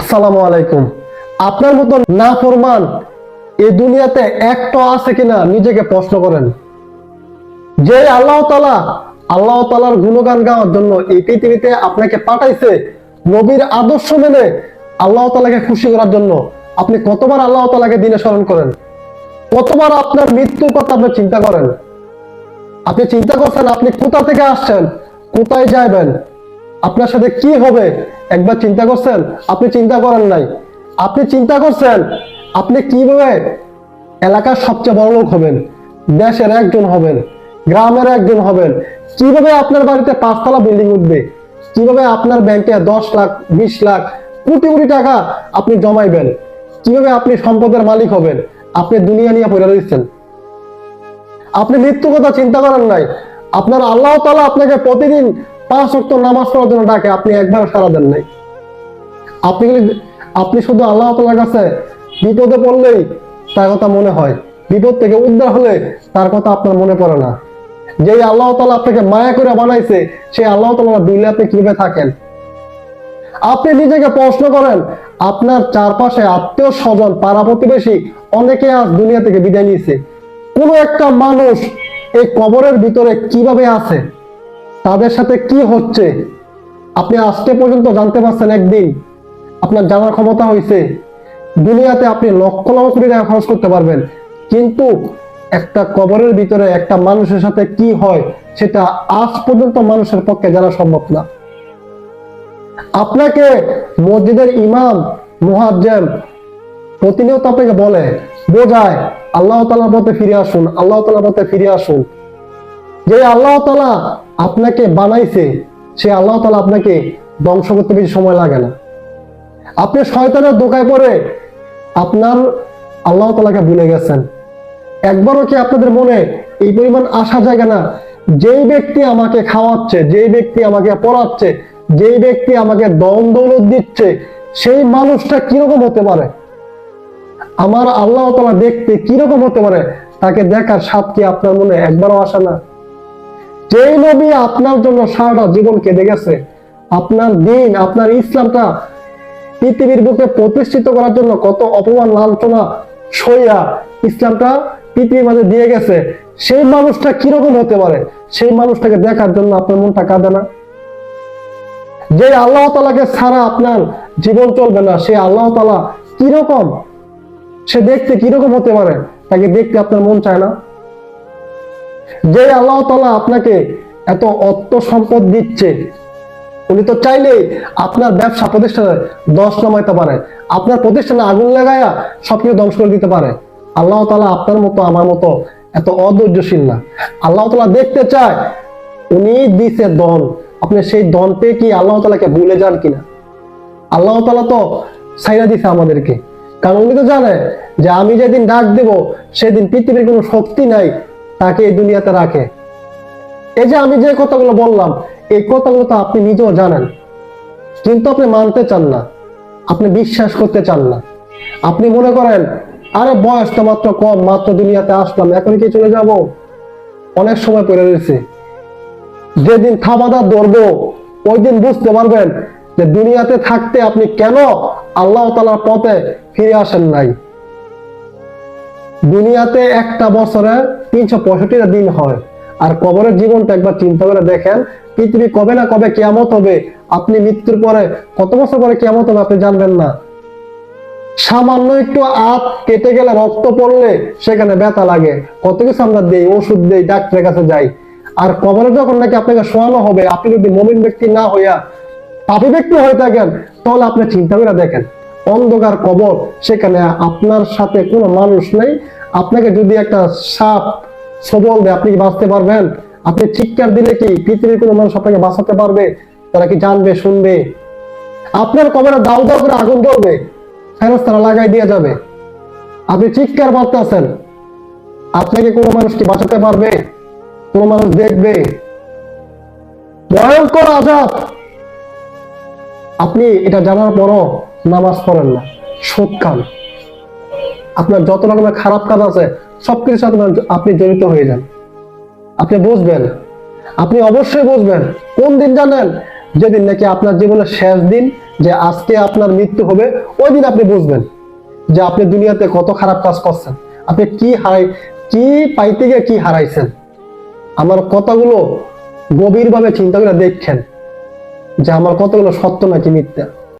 আসসালামু আলাইকুম। আপনার মতো না ফরমান এই দুনিয়াতে একটা আছে কিনা নিজেকে প্রশ্ন করেন। যে আল্লাহ তালা আল্লাহ তালার গুণগান গাওয়ার জন্য এই পৃথিবীতে আপনাকে পাঠাইছে নবীর আদর্শ মেনে আল্লাহ তালাকে খুশি করার জন্য, আপনি কতবার আল্লাহ তালাকে দিনে স্মরণ করেন? কতবার আপনার মৃত্যুর কথা আপনি চিন্তা করেন? আপনি চিন্তা করছেন আপনি কোথা থেকে আসছেন? কোথায় যাবেন আপনার সাথে কি হবে? একবার চিন্তা করছেন? আপনি চিন্তা করেন নাই। আপনি চিন্তা করছেন, আপনি কীভাবে এলাকার সবচেয়ে বড় লোক হবেন? দেশের একজন হবেন, গ্রামের একজন হবেন। কীভাবে আপনার বাড়িতে পাঁচতলা বিল্ডিং উঠবে? কীভাবে আপনার ব্যাংকে দশ লাখ, বিশ লাখ, কোটি কোটি টাকা আপনি জমাইবেন? কীভাবে আপনি সম্পদের মালিক হবেন? আপনি দুনিয়া নিয়ে পড়ে দিচ্ছেন আপনি মৃত্যু কথা চিন্তা করেন নাই। আপনার আল্লাহ তালা আপনাকে প্রতিদিন পাঁচ অক্ট নামাজ পড়ার জন্য ডাকে, আপনি একবার সারা দেন নাই। আপনি আপনি শুধু আল্লাহ তালার কাছে বিপদে পড়লেই তার কথা মনে হয়। বিপদ থেকে উদ্ধার হলে তার কথা আপনার মনে পড়ে না। যেই আল্লাহ তালা আপনাকে মায়া করে বানাইছে, সেই আল্লাহ তালা দিলে আপনি কীভাবে থাকেন? আপনি নিজেকে প্রশ্ন করেন, আপনার চারপাশে আত্মীয় স্বজন, পাড়া প্রতিবেশী অনেকে আজ দুনিয়া থেকে বিদায় নিয়েছে। কোন একটা মানুষ এই কবরের ভিতরে কীভাবে আছে? তাদের সাথে কি হচ্ছে? আপনি আজকে পর্যন্ত জানতে পারছেন একদিন আপনার জানার ক্ষমতা হয়েছে দুনিয়াতে আপনি লক্ষ লক্ষ কোটি টাকা খরচ করতে পারবেন। কিন্তু একটা কবরের ভিতরে একটা মানুষের সাথে কি হয়, সেটা আজ পর্যন্ত মানুষের পক্ষে জানা সম্ভব না। আপনাকে মসজিদের ইমাম, মুহাজ্জেম প্রতিনিয়ত আপনাকে বলে, বোঝায়, আল্লাহ তালার পথে ফিরে আসুন, আল্লাহ তালার পথে ফিরে আসুন। যে আল্লাহ তালা আপনাকে বানাইছে, সে আল্লাহ তালা আপনাকে ধ্বংস করতে বেশি সময় লাগে না। আপনি শয়তানের দোকায় পড়ে আপনার আল্লাহ তালাকে ভুলে গেছেন। একবারও কি আপনাদের মনে এই পরিমাণ আসা জায়গা না? যেই ব্যক্তি আমাকে খাওয়াচ্ছে, যেই ব্যক্তি আমাকে পড়াচ্ছে, যেই ব্যক্তি আমাকে দম দৌলত দিচ্ছে, সেই মানুষটা কীরকম হতে পারে? আমার আল্লাহ তালা দেখতে কীরকম হতে পারে? তাকে দেখার স্বাদ কি আপনার মনে একবারও আসে না? যেই নবী আপনার জন্য সারাটা জীবন কেঁদে গেছে, আপনার দিন, আপনার ইসলামটা পৃথিবীর বুকে প্রতিষ্ঠিত করার জন্য কত অপমান, লাঞ্ছনা, সইয়া ইসলামটা পৃথিবীর মাঝে দিয়ে গেছে, সেই মানুষটা কীরকম হতে পারে? সেই মানুষটাকে দেখার জন্য আপনার মনটা কাঁদে না? যে আল্লাহ তালাকে ছাড়া আপনার জীবন চলবে না, সে আল্লাহ তালা কীরকম? সে দেখতে কীরকম হতে পারে? তাকে দেখতে আপনার মন চায় না? যে আল্লাহ তালা আপনাকে এত অর্থ সম্পদ দিচ্ছে, উনি তো চাইলেই আপনার ব্যবসা প্রতিষ্ঠানে দশ নামাইতে পারে, আপনার প্রতিষ্ঠানে আগুন লাগায়া সবকিছু ধ্বংস করে দিতে পারে। আল্লাহ তালা আপনার মতো, আমার মতো এত অধৈর্যশীল না। আল্লাহ তালা দেখতে চায়, উনি দিছে দন আপনি সেই দন পেয়ে কি আল্লাহ তালাকে ভুলে যান কিনা? আল্লাহ তালা তো সাইরা দিছে আমাদেরকে। কারণ উনি তো জানে যে আমি যেদিন ডাক দেব, সেদিন পৃথিবীর কোনো শক্তি নাই তাকে এই দুনিয়াতে রাখে। এই যে আমি যে কথাগুলো বললাম, এই কথাগুলো তো আপনি নিজেও জানেন। কিন্তু আপনি মানতে চান না, আপনি বিশ্বাস করতে চান না। আপনি মনে করেন, আরে বয়স তো মাত্র কম, মাত্র দুনিয়াতে আসলাম, এখন কি চলে যাব? অনেক সময় পড়ে রয়েছে। যেদিন থাবাদা ধরবো ওই দিন বুঝতে পারবেন যে দুনিয়াতে থাকতে আপনি কেন আল্লাহ তালার পথে ফিরে আসেন নাই। দুনিয়াতে একটা বছরে তিনশো পঁয়ষট্টিটা দিন হয়। আর কবরের জীবনটা একবার চিন্তা করে দেখেন, পৃথিবী কবে না কবে কেমত হবে, আপনি মৃত্যুর পরে কত বছর পরে কেমত হবে আপনি জানবেন না। সামান্য একটু আত কেটে গেলে রক্ত পড়লে সেখানে ব্যথা লাগে। কত কিছু আমরা দেই, ওষুধ দেই, ডাক্তারের কাছে যাই। আর কবরে যখন নাকি আপনাকে শোয়ানো হবে, আপনি যদি মমিন ব্যক্তি না হইয়া পাপী ব্যক্তি হয়ে থাকেন, তাহলে আপনি চিন্তা করে দেখেন, অন্ধকার কবর, সেখানে আপনার সাথে কোনো মানুষ নেই আপনাকে যদি একটা সাপ সবল দেয়, আপনি কি বাঁচতে পারবেন? আপনি চিৎকার দিলে কি পৃথিবীর কোনো মানুষ আপনাকে বাঁচাতে পারবে? তারা কি জানবে, শুনবে? আপনার কবরে দাও দাও করে আগুন জ্বলবে ফেরত তারা লাগাই দিয়ে যাবে। আপনি চিৎকার মারতেছেন। আপনাকে কোনো মানুষ কি বাঁচাতে পারবে? কোনো মানুষ দেখবে? ভয়ঙ্কর আজাব! আপনি এটা জানার পরও নামাজ পড়েন না, সুদ খান। আপনার যত রকমের খারাপ কাজ আছে সবকিছুর সাথে আপনি জড়িত হয়ে যান। আপনি বুঝবেন। আপনি অবশ্যই বুঝবেন কোন দিন জানেন? যেদিন নাকি আপনার জীবনের শেষ দিন, যে আজকে আপনার মৃত্যু হবে, ওই দিন আপনি বুঝবেন যে আপনি দুনিয়াতে কত খারাপ কাজ করছেন। আপনি কি হারাই কি পাইতে গিয়ে কি হারাইছেন? আমার কথাগুলো গভীরভাবে চিন্তা করে দেখছেন যে আমার কতগুলো সত্য নাকি মিথ্যা।